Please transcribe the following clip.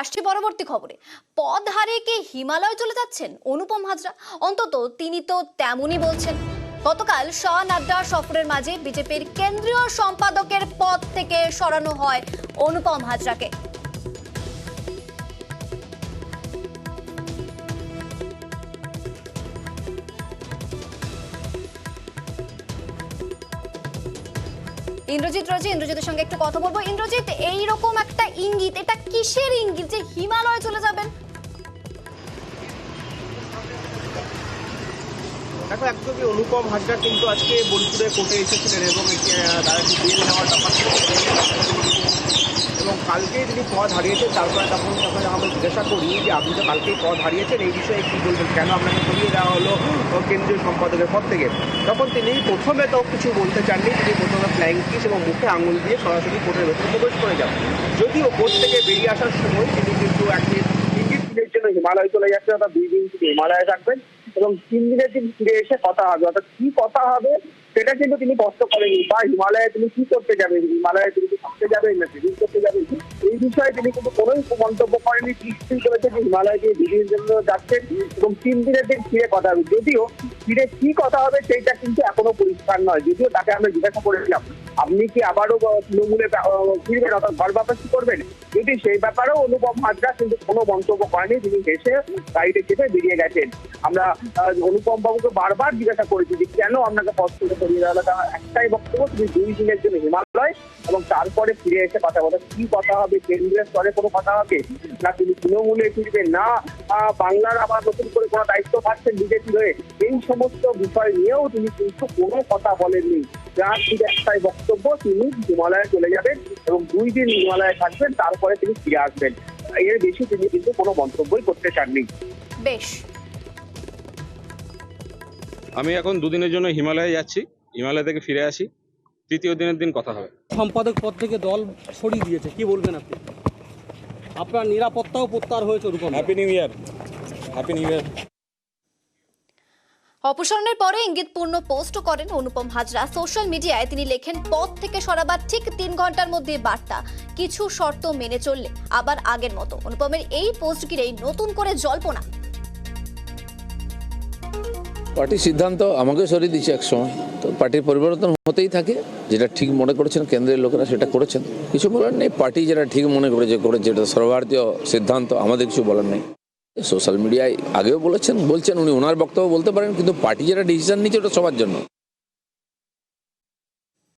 আসছে পরবর্তী খবরে। পদ হারে কে হিমালয় চলে যাচ্ছেন? অনুপম হাজরা। অন্তত তিনি তো তেমনই বলছেন। গতকাল শাহ নাড্ডা সফরের মাঝে বিজেপির কেন্দ্রীয় সম্পাদকের পদ থেকে সরানো হয় অনুপম হাজরাকে। ইন্দ্রজিৎ রয়েছে ইন্দ্রজিতের সঙ্গে একটু কথা বলব। ইন্দ্রজিৎ, এইরকম একটা ইঙ্গিত, এটা কিসের ইঙ্গিত যে হিমালয় চলে যাবেন? দেখো, একদমই অনুপম হাজরা কিন্তু আজকে বোলপুরে কোর্টে এসেছিলেন এবং এবং কালকে তিনি পদ হারিয়েছেন তারপরে তখন তখন আমরা জিজ্ঞাসা করি যে আপনি তো কালকেই পদ হারিয়েছেন, এই বিষয়ে কি বলবেন? কেন আপনাকে সরিয়ে দেওয়া হলো? কেন্দ্রীয় সম্পাদকের পদ থেকে। তখন তিনি প্রথমে তো কিছু বলতে চাননি, তিনি প্রথমে ফ্লাইং কিস এবং মুখে আঙুল দিয়ে সরাসরি কোর্টের ভেতরে প্রবেশ করে যান যদিও কোর্ট থেকে বেরিয়ে আসার সময় তিনি কিন্তু একটি ইঙ্গিত দিনের জন্য হিমালয় চলে যাচ্ছে অর্থাৎ দুই দিন তিনি হিমালয়ে থাকবেন এবং তিন দিনের দিন ফিরে এসে কথা হবে, অর্থাৎ কি কথা হবে সেটা কিন্তু তিনি কষ্ট করেনি বা হিমালয়ে তুমি কি করতে যাবে হিমালয়ে তুমি কি থাকতে যাবেন না বিষয়ে তিনি কিন্তু কোনোই মন্তব্য করেনি নিশ্চয়ই করেছে যে হিমালয় গিয়ে দিদির জন্য যাচ্ছেন এবং তিন দিনের দিন ফিরে কথা হবে। যদিও ফিরে কি কথা হবে সেইটা কিন্তু এখনও পরিষ্কার নয়, যদিও তাকে আমরা জিজ্ঞাসা করেছিলাম। আপনি কি আবারও তৃণমূলে ফিরবেন অর্থাৎ ঘর বাপাসি করবেন? যদি সেই ব্যাপারেও অনুপম হাজরা কিন্তু কোনো মন্তব্য করেনি, তিনি হেসে গাড়িতে চেপে বেরিয়ে গেছেন। আমরা অনুপম বাবুকে বারবার জিজ্ঞাসা করেছি যে কেন আপনাকে পথ থেকে সরিয়ে দেওয়া হলো? একটাই বক্তব্য তুমি দুই দিনের জন্য হিমালয় এবং তারপরে ফিরে এসে কথা বলে। কি কথা হবে? কেন্দ্রীয় স্তরে কোনো কথা হবে? না, তিনি তৃণমূলে ফিরবেন না। বাংলার আবার নতুন করে কোনো দায়িত্ব পাচ্ছেন বিজেপি হয়ে এই সমস্ত বিষয় নিয়েও তিনি কিন্তু কোনো কথা বলেননি। যার ঠিক একটাই বক্তব্য তিনি হিমালয়ে চলে যাবেন এবং দুই দিন হিমালয়ে থাকবেন তারপরে তিনি ফিরে আসবেন। এর বেশি তিনি কিন্তু কোনো মন্তব্যই করতে চাননি। বেশ। আমি এখন দুদিনের জন্য হিমালয়ে যাচ্ছি হিমালয় থেকে ফিরে আসি তৃতীয় দিনের দিন কথা হবে। সম্পাদক পদ থেকে দল সরিয়ে দিয়েছে কি বলবেন আপনি? আপনার নিরাপত্তাও প্রত্যাহার হয়েছে ওরকম। Happy new year happy new year অপসারণের পরে ইঙ্গিতপূর্ণ পোস্ট করেন অনুপম হাজরা। সোশ্যাল মিডিয়ায় তিনি লেখেন পথ থেকে সরাবার ঠিক তিন ঘণ্টার মধ্যে বার্তা। কিছু শর্ত মেনে চললে আবার আগের মতো। অনুপমের এই পোস্ট ঘিরেই নতুন করে জল্পনা। পার্টির সিদ্ধান্ত আমাকে সরিয়ে দিচ্ছে এক সময়। তো পার্টির পরিবর্তন হতেই থাকে। যেটা ঠিক মনে করেছেন কেন্দ্রের লোকেরা সেটা করেছেন। কিছু বলার নেই, পার্টি যেটা ঠিক মনে করেছে করেছে, এটা সর্বভারতীয় সিদ্ধান্ত, আমাদের কিছু বলার নেই। সোশ্যাল মিডিয়ায় আগেও বলেছেন, বলছেন উনি, ওনার বক্তব্য বলতে পারেন, কিন্তু পার্টি যেটা ডিসিশন নিচ্ছে ওটা সবার জন্য।